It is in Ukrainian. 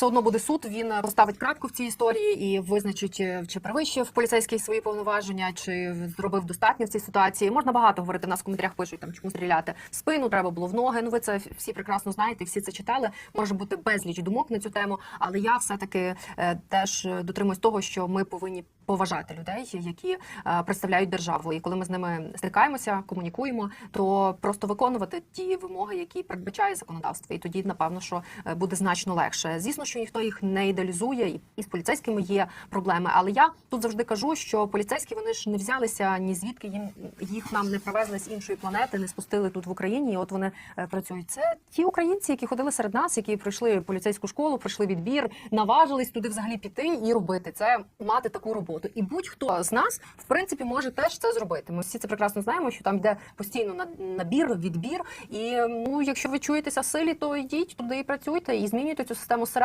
все одно буде суд. Він е, поставить крапку в цій історії і визначить, е, чи перевищив поліцейський свої повноваження, чи зробив достатньо в цій ситуації. Можна багато говорити. В нас в коментарях пишуть там, чому стріляти в спину, треба було в ноги. Ну ви це всі прекрасно знаєте, всі це читали. Може бути безліч думок на цю тему, але я все таки теж е, дотримуюсь того, що ми повинні поважати людей, які е, представляють державу. І коли ми з ними стикаємося, комунікуємо, то просто виконувати ті вимоги, які передбачає законодавство. І тоді, напевно, що е, буде значно легше. Звісно, що ніхто їх не ідеалізує, і- з поліцейськими є проблеми. Але я тут завжди кажу, що поліцейські вони ж не взялися ні звідки їм їх нам не привезли з іншої планети, не спустили тут в Україні. І от вони е, працюють. Це ті українці, які ходили серед нас, які пройшли поліцейську школу, пройшли відбір, наважились туди взагалі піти і робити це, мати таку роботу. І будь-хто з нас, в принципі, може теж це зробити. Ми всі це прекрасно знаємо, що там йде постійно набір, відбір. І ну, якщо ви чуєтеся силі, то йдіть туди і працюйте, і змінюйте цю систему зсередини.